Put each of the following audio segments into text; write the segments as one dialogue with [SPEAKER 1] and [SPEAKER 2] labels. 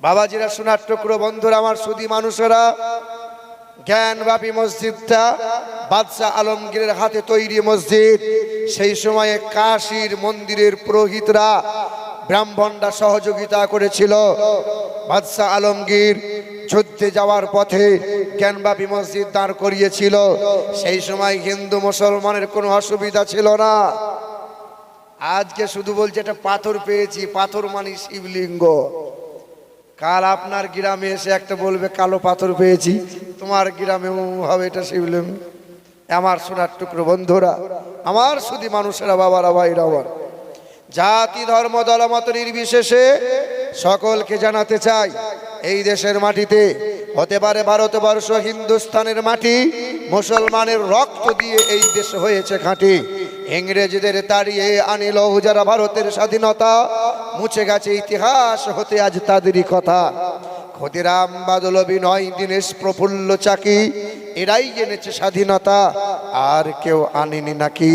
[SPEAKER 1] বাবাজিরা সোনার টুকরো, বন্ধুরা আমার সুদী মানুষেরা, জ্ঞানব্যাপী মসজিদটা বাদশাহ আলমগীরের হাতে তৈরি মসজিদ। সেই সময়ে কাশীর মন্দিরের পুরোহিতরা ব্রাহ্মণরা সহযোগিতা করেছিল। বাদশাহ আলমগীর যুদ্ধে যাওয়ার পথে জ্ঞানব্যাপী মসজিদ দাঁড় করিয়েছিল। সেই সময় হিন্দু মুসলমানের কোনো অসুবিধা ছিল না। আজকে শুধু বলছে, একটা পাথর পেয়েছি, পাথর মানে শিবলিঙ্গ। কাল আপনার গ্রামে এসে একটা বলবে, কালো পাথর পেয়েছি, তোমার গ্রামে হবে এটা শিবলিঙ্গ। আমার সোনার টুকরো, বন্ধুরা, আমার শুধু মানুষেরা, বাবারা, ভাইরা, আমার জাতি, ধর্ম, দলমত নির্বিশেষে সকলকে জানাতে চাই, এই দেশের মাটিতে হতে পারে ভারতবর্ষ হিন্দুস্তানের মাটি, মুসলমানের রক্ত দিয়ে এই দেশ হয়েছে খাঁটি। ইংরেজদের তাড়িয়ে আনিল যারা ভারতের স্বাধীনতা। মুছে গেছে ইতিহাস, হতে আজ তাদেরই কথা। ক্ষতিরাম বাদল নয় দীনেশ প্রফুল্ল চাকি, এরাই জেনেছে স্বাধীনতা। আর কেউ আনেনি নাকি?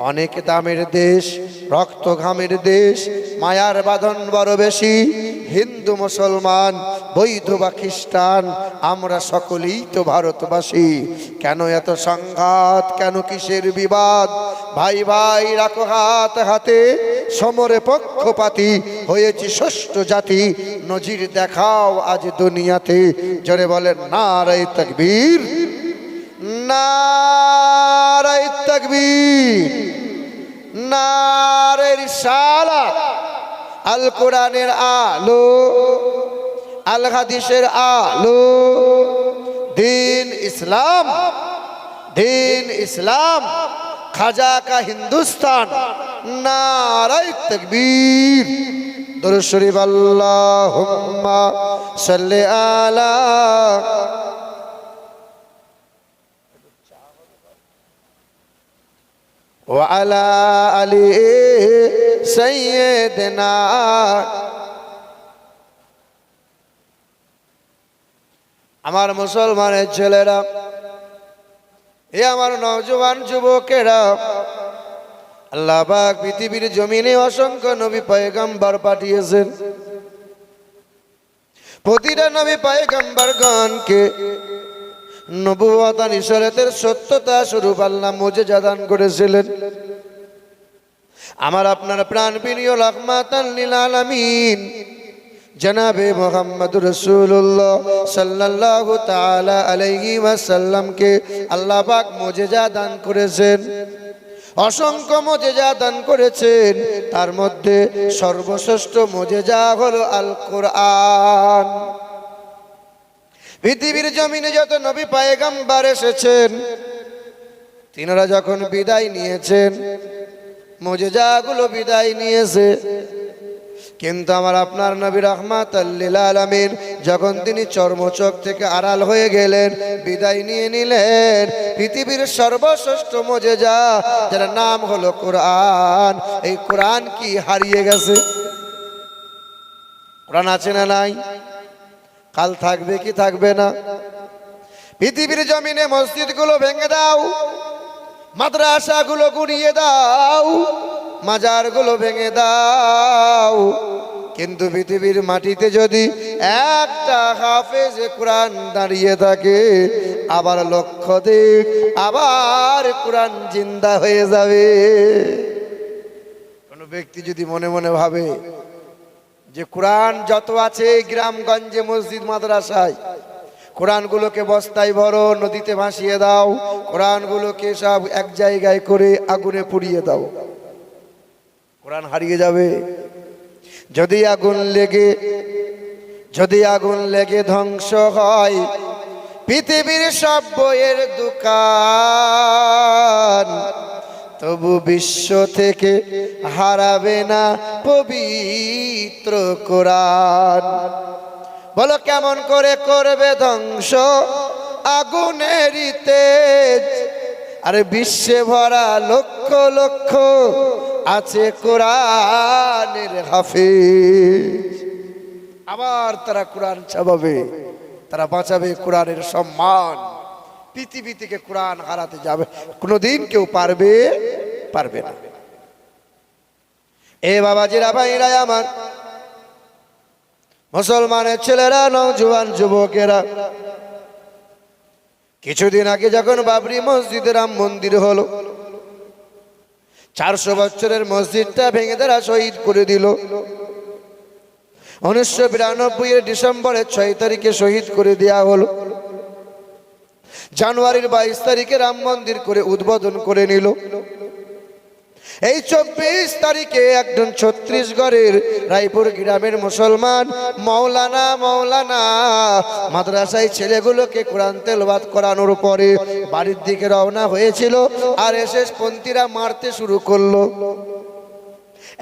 [SPEAKER 1] অনেক দামের দেশ, রক্ত ঘামের দেশ, মায়ার বাঁধন বড় বেশি। হিন্দু, মুসলমান, বৈধ বা খ্রিস্টান, আমরা সকলেই তো ভারতবাসী। কেন এত সংঘাত? কেন কিসের বিবাদ? ভাই ভাই, রাখো হাত হাতে। সমরে পক্ষপাতি হয়েছি ষষ্ঠ জাতি। নজির দেখাও আজ দুনিয়াতে। জোরে বলেন নারাই তকবীর। নারাই তকবীর নারের সালা আল কোরআনের আলো, আল হাদিসের আলো, দিন ইসলাম দিন ইসলাম খাজা কা হিন্দুস্তান নারাই তকবীর। দরুদ শরীফ, আল্লাহুম্মা সাল্লি আলা وعلى آل سيدنا আমার মুসলমানের ছেলেরা এ আমার নওজোয়ান যুবকেরা আল্লাহ পাক পৃথিবীর জমিনে অসংখ্য নবী পয়গম্বর পাঠিয়েছেন প্রতিটা নবী পয়গম্বর গণকে নবুয়াতান সত্যতা স্বরূপ আল্লাহ মুজেজা দান করেছিলেন। আমার আপনার প্রাণ প্রিয় রহমাতান লিল আলামিন। জনাবে মোহাম্মদ রসুল্লাহ সাল্লাল্লাহু তাআলা আলাইহি ওয়াসাল্লামকে আল্লাহ পাক মুজেজা দান করেছেন। অসংখ্য মজেজা দান করেছেন। তার মধ্যে সর্বশ্রেষ্ঠ মজেজা হলো আল কোরআন পৃথিবীর জমিনে যত নবী পায়গাম্বার এসেছেন, তিনারা যখন বিদায় নিয়েছেন, মজেজাগুলো বিদায় নিয়েছে। কিন্তু আমার আপনার নবী রহমাত আলমিন যখন তিনি চর্মচক থেকে আড়াল হয়ে গেলেন, বিদায় নিয়ে নিলেন, পৃথিবীর সর্বশ্রেষ্ঠ মজেজা, যার নাম হলো কোরআন। এই কোরআন কি হারিয়ে গেছে? কোরআন আছে না নাই? কাল থাকবে কি থাকবে না? পৃথিবীর জমিনে মসজিদগুলো ভেঙে দাও, মাদ্রাসাগুলো গুড়িয়ে দাও, মাজারগুলো ভেঙে দাও। কিন্তু পৃথিবীর মাটিতে যদি একটা হাফেজ কোরআন দাঁড়িয়ে থাকে, আবার লক্ষ্য দিক আবার কোরআন জিন্দা হয়ে যাবে। কোনো ব্যক্তি যদি মনে মনে ভাবে যে কোরআন যত আছে গ্রামগঞ্জে মসজিদ মাদ্রাসায়, কোরআনগুলোকে বস্তায় ভরো, নদীতে ভাসিয়ে দাও, কোরআনগুলোকে সব এক জায়গায় করে আগুনে পুড়িয়ে দাও। কোরআন হারিয়ে যাবে। যদি আগুন লেগে, যদি আগুন লেগে ধ্বংস হয়, পৃথিবীর সব বইয়ের দোকান তবু বিশ্ব থেকে হারাবে না পবিত্র কোরআন। বলো কেমন করে করবে ধ্বংস আগুনের তেজ। আরে বিশ্বে ভরা লক্ষ লক্ষ আছে কোরআনের হাফিজ। আবার তারা কোরআন চাবাবে, তারা বাঁচাবে কোরআনের সম্মান। পৃথিবী থেকে কোরআন হারাতে যাবে, কোনোদিন কেউ পারবে পারবে না। এ বাবাজিরা ভাইরা আমার। মুসলমানের ছেলেরা নৌজওয়ান যুবকেরা, কিছুদিন আগে যখন বাবরি মসজিদে রাম মন্দির হলো, চারশো বছরের মসজিদটা ভেঙে তারা শহীদ করে দিল। উনিশশো বিরানব্বই এর ডিসেম্বরের ছয় তারিখে শহীদ করে দেওয়া হলো। জানুয়ারির বাইশ তারিখে রাম মন্দির করে উদ্বোধন করে নিল। এই চব্বিশ তারিখে একজন ছত্রিশগড়ের রায়পুর গ্রামের মুসলমান মৌলানা মৌলানা মাদ্রাসায় ছেলেগুলোকে কোরআন তেলবাদ করানোর পরে বাড়ির দিকে রওনা হয়েছিল আর এসে পন্থীরা মারতে শুরু করল।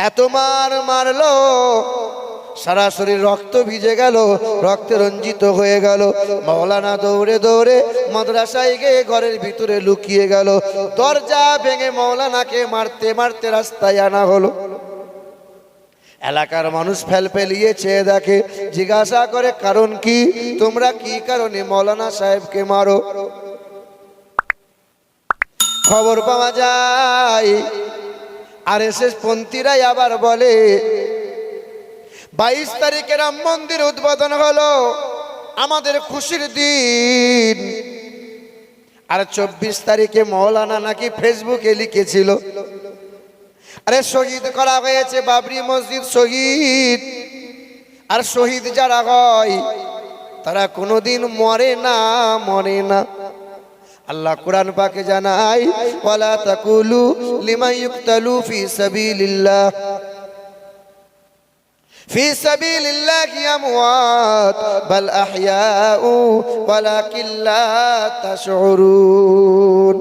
[SPEAKER 1] এত মার মারলো সারা শরীর রক্ত ভিজে গেল, রক্তে রঞ্জিত হয়ে গেল। মৌলানা দৌড়ে দৌড়ে মাদ্রাসায় গিয়ে ঘরের ভিতরে লুকিয়ে গেল। দরজা ভেঙে মৌলানাকে মারতে মারতে রাস্তায় আনা হলো। এলাকার মানুষ ফেল ফেলিয়ে চেয়ে দেখে জিজ্ঞাসা করে, কারণ কি? তোমরা কি কারণে মৌলানা সাহেবকে মারো? খবর পাওয়া যায় আর এসে পন্থীরাই আবার বলে বাইশ তারিখে রাম মন্দির উদ্বোধন হলো। আমাদের খুশির দিন। আর চব্বিশ তারিখে মৌলানা নাকি ফেসবুকে লিখেছিল। আরে শহীদ করা হয়েছে বাবরি মসজিদ শহীদ। আর শহীদ যারা হয়, তারা কোনোদিন মরে না মরে না। আল্লাহ কোরআন পাকে জানাই ওয়ালা তাকুলু লিমান ইউকতালু ফি সাবিলিল্লাহ। في سبيل الله أموات بل أحياء ولكن لا تشعرون.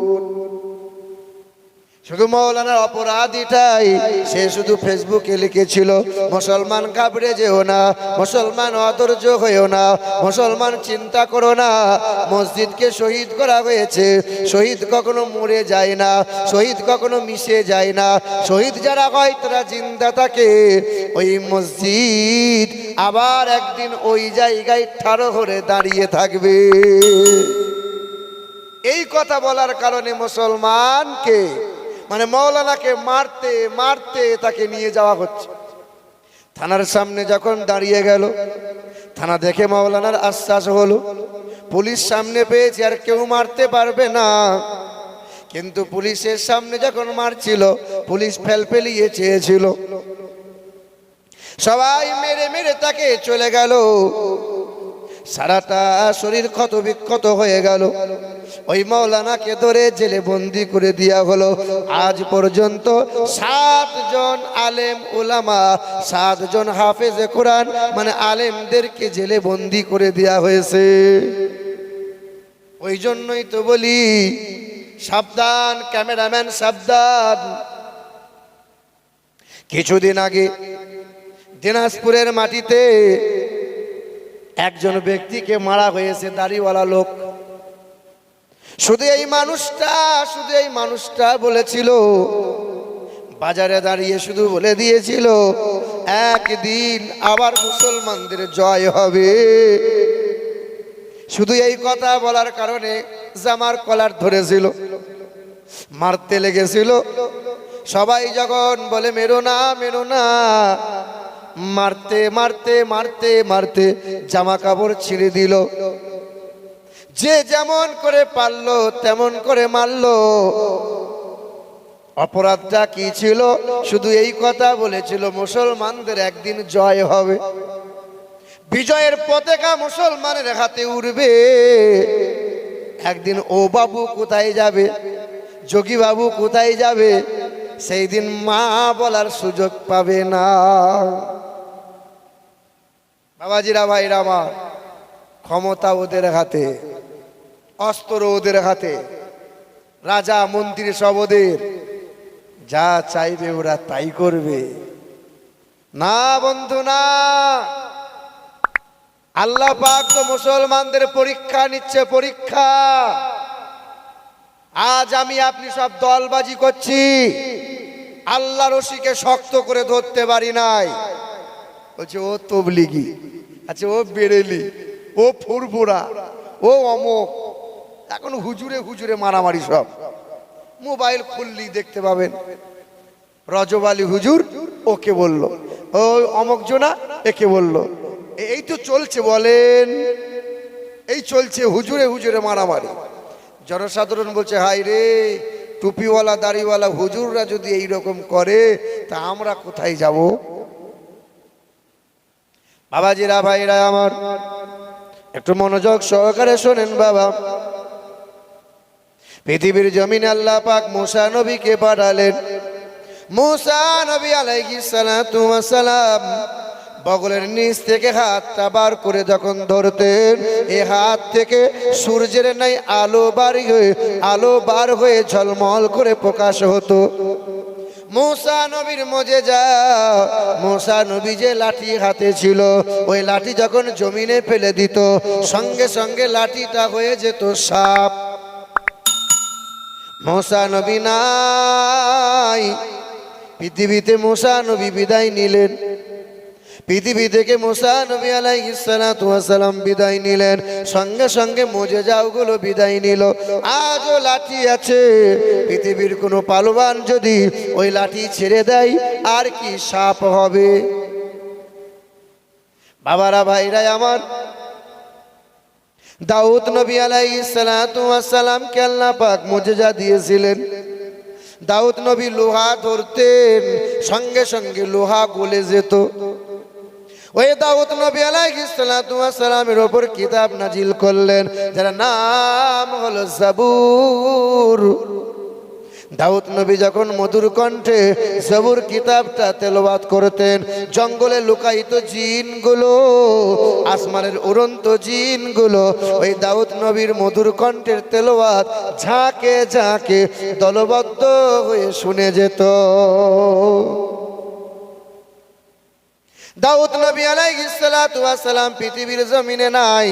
[SPEAKER 1] শুধু মৌলানার অপরাধীটাই, সে শুধু ফেসবুকে লিখেছিল, মুসলমান কাবড়ে যেও না, মুসলমান অধৈর্য হয়েও না, মুসলমান চিন্তা করো না, মসজিদকে শহীদ করা হয়েছে, শহীদ কখনো মরে যায় না, শহীদ কখনো মিশে যায় না, শহীদ যারা হয় তারা জিন্দা থাকে। ওই মসজিদ আবার একদিন ওই জায়গায় ঠাড়ো করে দাঁড়িয়ে থাকবে। এই কথা বলার কারণে মুসলমানকে মানে মৌলানাকে মারতে মারতে তাকে নিয়ে যাওয়া হচ্ছে। থানার সামনে যখন দাঁড়িয়ে গেল, থানা দেখে মৌলানার আশ্বাস হলো, পুলিশ সামনে পেয়েছে, আর কেউ মারতে পারবে না। কিন্তু পুলিশের সামনে যখন মারছিল, পুলিশ ফেল ফেলিয়ে চেয়েছিল। সবাই মেরে মেরে তাকে চলে গেল। সারাটা শরীর ক্ষত বিক্ষত হয়ে গেল। ওই মৌলানাকে ধরে জেলে বন্দি করে দেওয়া হলো। আজ পর্যন্ত সাতজন আলেম উলামা সাতজন হাফেজে কোরআন মানে আলেমদেরকে জেলে বন্দি করে দেওয়া হয়েছে। ওই জন্যই তো বলি, সাবধান ক্যামেরাম্যান, সাবধান। কিছুদিন আগে দিনাজপুরের মাটিতে একজন ব্যক্তিকে মারা হয়েছে, দাড়িওয়ালা লোক। শুধু এই মানুষটা, শুধু এই মানুষটা বলেছিল, বাজারে দাঁড়িয়ে শুধু বলে দিয়েছিল, একদিন আবার মুসলমানদের জয় হবে। শুধু এই কথা বলার কারণে জামার কলার ধরেছিল, মারতে লেগেছিল। সবাই যখন বলে, মেরো না মেরো না। মারতে মারতে মারতে মারতে জামা কাপড় ছিঁড়ে দিল। যে যেমন করে পারল, তেমন করে মারলো। অপরাধটা কি ছিল? শুধু এই কথা বলেছিল, মুসলমানদের একদিন জয় হবে। বিজয়ের পতাকা মুসলমানের হাতে উঠবে একদিন ও বাবু কোথায় যাবে? যোগী বাবু কোথায় যাবে? সেই দিন মা বলার সুযোগ পাবে না। বাবাজিরা, ভাইরা আমার, ক্ষমতা ওদের হাতে, অস্ত্র ওদের হাতে, রাজা, মন্ত্রী সব ওদের, যা চাইবে ওরা তাই করবে। না বন্ধু, না। আল্লাহ পাক তো মুসলমানদের পরীক্ষা নিচ্ছে, পরীক্ষা। আজ আমি আপনি সব দলবাজি করছি। আল্লাহ রশিকে শক্ত করে ধরতে পারি নাই। বলছে, ও তবলিগি আচ্ছা ও বেরেলি ও ফুরফুরা, ও অমক, এখন হুজুরে হুজুরে মারামারি সব। মোবাইল খুললি দেখতে পাবেন। রজব আলী হুজুর ওকে বলল, ও অমক জোনা, একে বলল, এই তো চলছে, বলেন। এই চলছে হুজুরে হুজুরে মারামারি। জনসাধারণ বলছে হাই রে টুপিওয়ালা, দাড়িওয়ালা হুজুররা যদি এই রকম করে, তা আমরা কোথায় যাব? বাবাজিরা, ভাইরা আমার, একটু মনোযোগ সহকারে শোনেন বাবা। পৃথিবীর জমিন আল্লাহ পাক মুসা নবীকে পাঠালেন। মুসা নবী আলাইহিস সালাম। বগলের নিচ থেকে হাতটা বার করে যখন ধরতেন, এ হাত থেকে সূর্যের নাই আলো বার হয়ে, আলো বার হয়ে ঝলমল করে প্রকাশ হতো। মুসা নবীর মজে যা, মুসা নবী যে লাঠি হাতে ছিল, ওই লাঠি যখন জমিনে ফেলে দিত, সঙ্গে সঙ্গে লাঠিটা হয়ে যেত সাপ। মোসা নবী নাই, পৃথিবীতে মোসা নবী বিদায় নিলেন। পৃথিবী থেকে মোসা নবী আলাইসালাম বিদায় নিলেন। সঙ্গে সঙ্গে মজে যাওগুলো বিদায় নিল। আজও লাঠি আছে। পৃথিবীর কোনো পালবান যদি ওই লাঠি ছেড়ে দেয়, আর কি সাপ হবে? বাবারা, ভাইরা আমার, দাউদ নবী আলাই আলাইসালামকে আল্লাহ পাক মুজেজা দিয়েছিলেন। দাউদ নবী লোহা ধরতেন, সঙ্গে সঙ্গে লোহা গলে যেত। ওই দাউদ নবী আলাইসালামের ওপর কিতাব নাজিল করলেন। যার নাম হলো জাবুর। দাউদ নবী যখন মধুর কণ্ঠে জবুর কিতাবটা তেলবাদ করতেন, জঙ্গলে লুকায়িত জিনগুলো, আসমানের উড়ন্ত জিনগুলো, ওই দাউদ নবীর মধুর কণ্ঠের তেলবাদ ঝাঁকে ঝাঁকে দলবদ্ধ হয়ে শুনে যেত। দাউদ নবী আলাইহিসসালাম পৃথিবীর জমিনে নাই।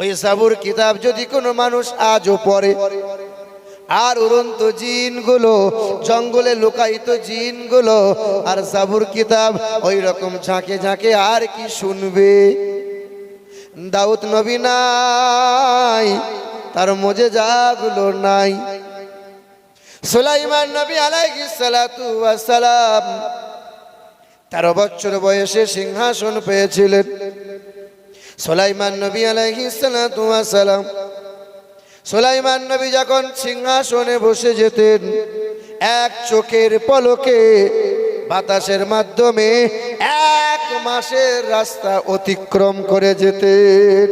[SPEAKER 1] ওই সাবুর কিতাব যদি কোনো মানুষ আজও পড়ে, আর উড়ন্ত জিনগুলো, জঙ্গলে লুকায়িত জিনগুলো, আর সাবুর কিতাব ওই রকম ঝাঁকে ঝাঁকে আর কি শুনবে? দাউদ নবী নাই, তার মজে যাগুলো নাই। সুলাইমান নবী আলাইহিস সালাতু ওয়াস সালাম তেরো বছর বয়সে সিংহাসন পেয়েছিলেন। সোলাইমান নবী ওয়াস সালাম সোলাইমান নবী যখন সিংহাসনে বসে যেতেন, এক চোখের পলকে বাতাসের মাধ্যমে এক মাসের রাস্তা অতিক্রম করে যেতেন।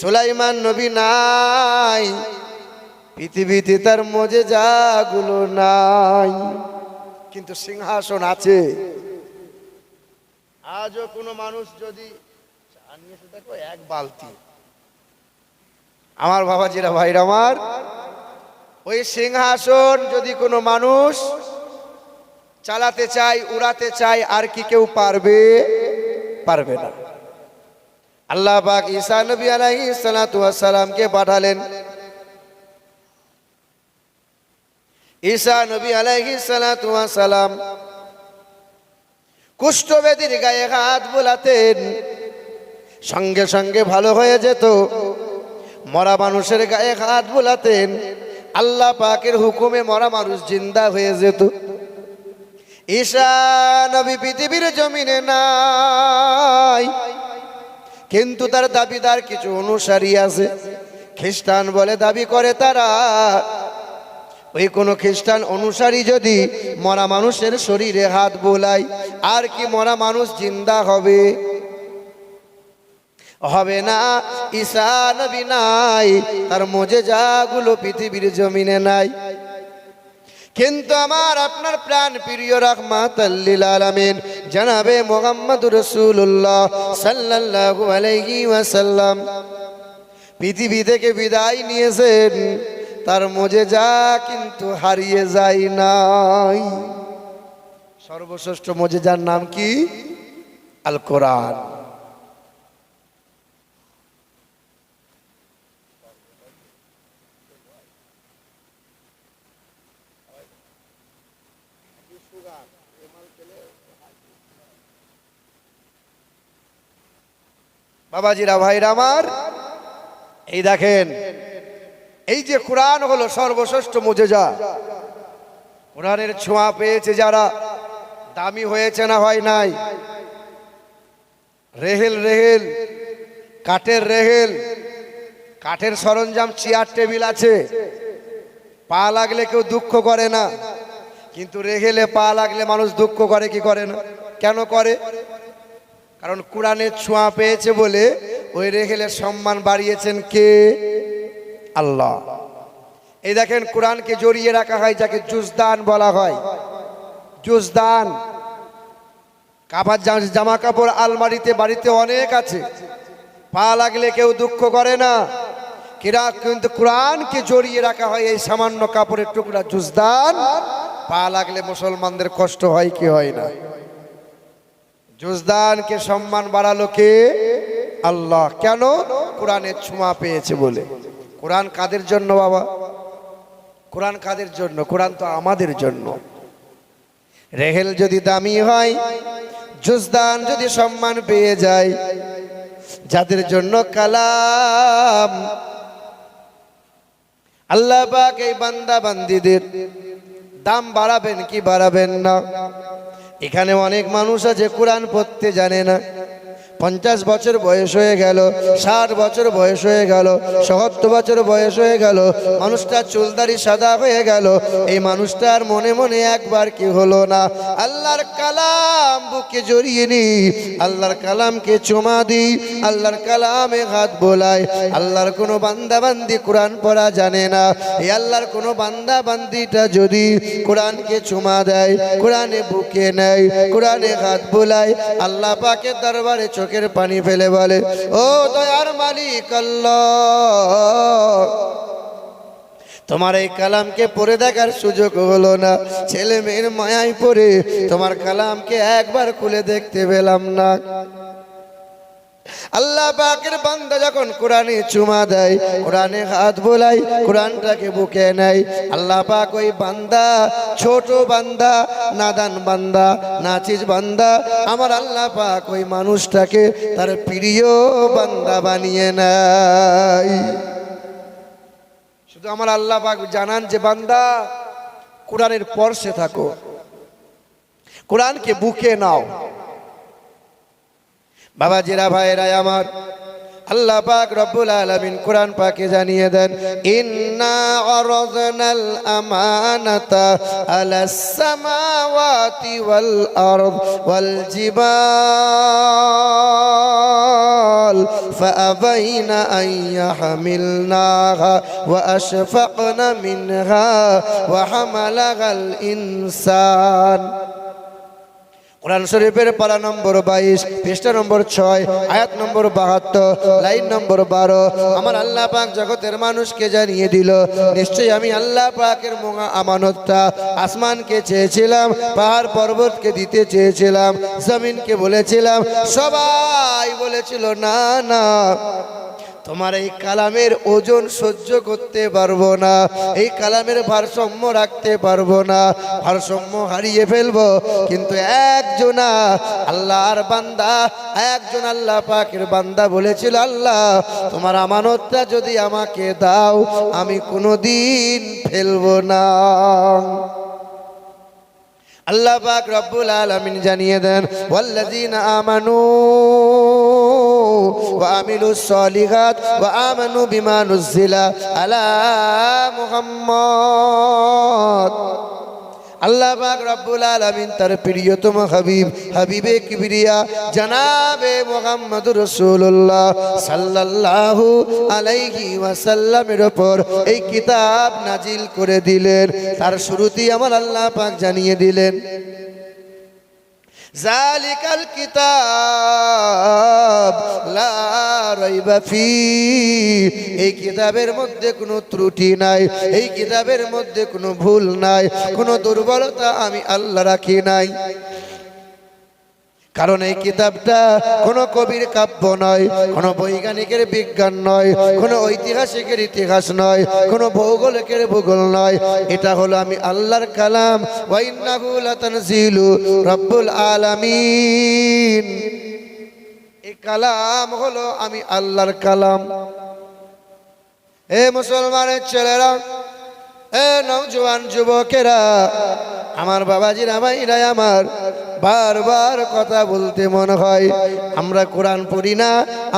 [SPEAKER 1] সোলাইমান নবী নাই, পৃথিবীতে তার মজে যাগুলো নাই। কিন্তু সিংহাসন আছে। আজও কোনো মানুষ যদি চা নিয়ে এসে দেখো এক বালতি। আমার বাবাজিরা ভাইরা আমার ওই সিংহাসন যদি কোনো মানুষ চালাতে চায় উড়াতে চায় আর কি কেউ পারবে? পারবে না। আল্লাহ পাক ঈসা নবী আলাইহিস সালাতু ওয়াস সালামকে পাঠালেন। ঈসা নবী ওয়াস সালাম কুষ্ঠবেদীর গায়ে হাত বোলাতেন, সঙ্গে সঙ্গে ভালো হয়ে যেত। মরা মানুষের গায়ে হাত বোলাতেন, আল্লাহ পাকের হুকুমে মরা মানুষ জিন্দা হয়ে যেত। ঈশা নবী পৃথিবীর জমিনে নাই, কিন্তু তার দাবিদার কিছু অনুসারী আছে। খ্রিস্টান বলে দাবি করে তারা ওই কোনো খ্রিস্টান অনুসারী যদি মরা মানুষের শরীরে হাত বোলায়, আর কি মরা মানুষ জিন্দা হবে? হবে না। ঈসা নবী নাই, তার যাগুলো পৃথিবীর জমিনে নাই। কিন্তু আমার আপনার প্রাণ প্রিয় রহমাত আলামিন, জানাবে মোহাম্মদ রসুল্লাহ সাল্লাল্লাহু আলাইহি ওয়াসাল্লাম। পৃথিবী থেকে বিদায় নিয়েছেন। তার মজে যা, কিন্তু হারিয়ে যায় নাই। সর্বশ্রেষ্ঠ মজে যার নাম কি? আল কোরআন বাবাজিরা, ভাইরা আমার, এই দেখেন এই যে কোরআন হলো সর্বশ্রেষ্ঠ মুজেজা। কোরআনের ছোঁয়া পেয়েছে যারা, দামি হয়েছে না হয় নাই। রেহেল রেহেল, কাঠের রেহেল, কাঠের সরঞ্জাম, চেয়ার, টেবিল আছে। পা লাগলে কেউ দুঃখ করে না, কিন্তু রেহেলে পা লাগলে মানুষ দুঃখ করে, কি করে না? কেন করে? কারণ কোরআনের ছোঁয়া পেয়েছে বলে ওই রেহেলের সম্মান বাড়িয়েছেন কে? আল্লাহ। এই দেখেন কোরআনকে জড়িয়ে রাখা হয়, যাকে জুজদান বলা হয়। জুজদান। কাপড় জা- জামা কাপড় আলমারিতে, বাড়িতে অনেক আছে। পা লাগলে কেউ দুঃখ করে না। কিরা কিন্তু কোরআনকে জড়িয়ে রাখা হয়, এই সামান্য কাপড়ের টুকরা জুজদান। পা লাগলে মুসলমানদের কষ্ট হয়, কি হয় না? জুজদানকে সম্মান বাড়ালো কে? আল্লাহ। কেন? কোরআনের ছোঁয়া পেয়েছে বলে। কোরআন কাদের জন্য বাবা? কোরআন কাদের জন্য? কোরআন তো আমাদের জন্য। রেহেল যদি দামি হয়, জুজদান যদি সম্মান পেয়ে যায়, যাদের জন্য কালাম, আল্লাহ পাক এই বান্দা বান্দিদের দাম বাড়াবেন কি বাড়াবেন না? এখানে অনেক মানুষ আছে, কোরআন পড়তে জানে না। পঞ্চাশ বছর বয়স হয়ে গেল, ষাট বছর বয়স হয়ে গেল, সত্তর বছর বয়স হয়ে গেল মানুষটা চুলদারি সাদা হয়ে গেল। এই মানুষটার মনে মনে একবার কি হলো না? আল্লাহর কালাম বুকে জড়িয়ে নি, আল্লাহর কালামকে চুমা দিই আল্লাহর কালামে হাত বোলাই। আল্লাহর কোনো বান্দা বান্দি কোরআন পড়া জানে না। এই আল্লাহর কোনো বান্দা বান্দিটা যদি কোরআনকে চুমা দেয়, কোরআনে বুকে নেয়, কোরআনে হাত বোলায় আল্লাহ পাকের দরবারে চোখের পানি ফেলে বলে, ও দয়ার মালিক তোমার এই কালামকে পড়ে দেখার সুযোগ হলো না। ছেলে মেয়ের মায়াই পড়ে তোমার কালামকে একবার খুলে দেখতে পেলাম না। আল্লাহ পাকের বান্দা যখন কোরআনে চুমা দেয়, কোরআনে হাত বোলাই, কোরআনটাকে বুকে নেয়, আল্লাহ পাক ওই বান্দা, ছোট বান্দা, নাদান বান্দা, নাচিস বান্দা, আমার আল্লাহ পাক ওই মানুষটাকে তার প্রিয় বান্দা বানিয়ে নেয়। শুধু আমার আল্লাহ পাক জানান যে, বান্দা, কোরআনের পর্শে থাকো, কোরআনকে বুকে নাও। বাবা জিরা ভাইরাই আমার আল্লাহ পাক রব্বুল আলামিন কোরআন পাকে জানিয়ে দেন ইন্না আরাদনাল আমানাতা আলাস সামাওয়াতি ওয়াল আরদ ওয়াল জিবাল فأبين أن يحملناها وأشفقن منها وحملها الإنسان কোরআন শরীফের পারা নম্বর বাইশ, পৃষ্ঠা নম্বর ছয়, আয়াত নম্বর বাহাত্তর, লাইন নম্বর বারো। আমার আল্লাহ পাক জগতের মানুষকে জানিয়ে দিল, নিশ্চয়ই আমি আল্লাহ পাকের মোঙা আমানতটা আসমানকে চেয়েছিলাম, পাহাড় পর্বতকে দিতে চেয়েছিলাম, জমিনকে বলেছিলাম, সবাই বলেছিল, না না। তোমার এই কালামের ওজন সহ্য করতে পারব না, এই কালামের ভারসাম্য রাখতে পারব না, ভারসাম্য হারিয়ে ফেলব। কিন্তু একজনা আল্লাহর বান্দা, একজন আল্লাহ পাকের বান্দা বলেছিল, আল্লাহ, তোমার আমানতটা যদি আমাকে দাও, আমি কোনো দিন ফেলব না। আল্লাহ পাক রব্বুল আলামিন জানিয়ে দেন, ওয়াল্লাযীনা আমানু সলিহাত ওয়া আমানু বিমা নুজিলা আলা মুহাম্মদ। আল্লাহ পাক রব্বুল আলামিন তার প্রিয়তম হাবিব, হাবিবে কিবরিয়া, জানাবে মুহাম্মদুর রাসূলুল্লাহ সাল্লাল্লাহু আলাইহি ওয়াসাল্লামের উপর এই কিতাব নাজিল করে দিলেন। তার শুরুতেই আমার আল্লাহ পাক জানিয়ে দিলেন জালিকাল কিতাব লা রাইবা ফি এই কিতাবের মধ্যে কোনো ত্রুটি নাই, এই কিতাবের মধ্যে কোনো ভুল নাই, কোনো দুর্বলতা আমি আল্লাহ রাখি নাই। কারণ এই কিতাবটা কোনো কবির কাব্য নয়, কোনো বৈজ্ঞানিকের বিজ্ঞান নয়, কোনো ঐতিহাসিকের ইতিহাস নয়, কোনো ভৌগোলিকের ভূগোল নয়। এটা হলো আমি আল্লাহর কালাম। রব্বুল আলামিন। এই কালাম হলো আমি আল্লাহর কালাম। এ মুসলমানের ছেলেরা, এ নওজোয়ান যুবকেরা, আমার বাবাজিরা ভাইরা আমার বারবার কথা বলতে মনে হয়। আমরা কোরআন পড়ি না,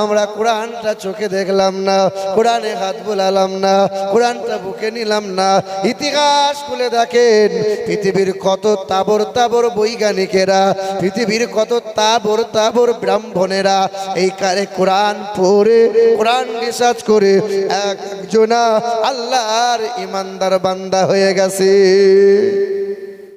[SPEAKER 1] আমরা কোরআনটা চোখে দেখলাম না, কোরআনে হাত বোলালাম না, কোরআনটা বুকে নিলাম না। ইতিহাস খুলে দেখেন, পৃথিবীর কত তাবর তাবর বৈজ্ঞানিকেরা, পৃথিবীর কত তাবর তাবর ব্রাহ্মণেরা এই কারে কোরআন পড়ে, কোরআন রিসার্চ করে একজনা আল্লাহর ইমানদার বান্দা হয়ে গেছে।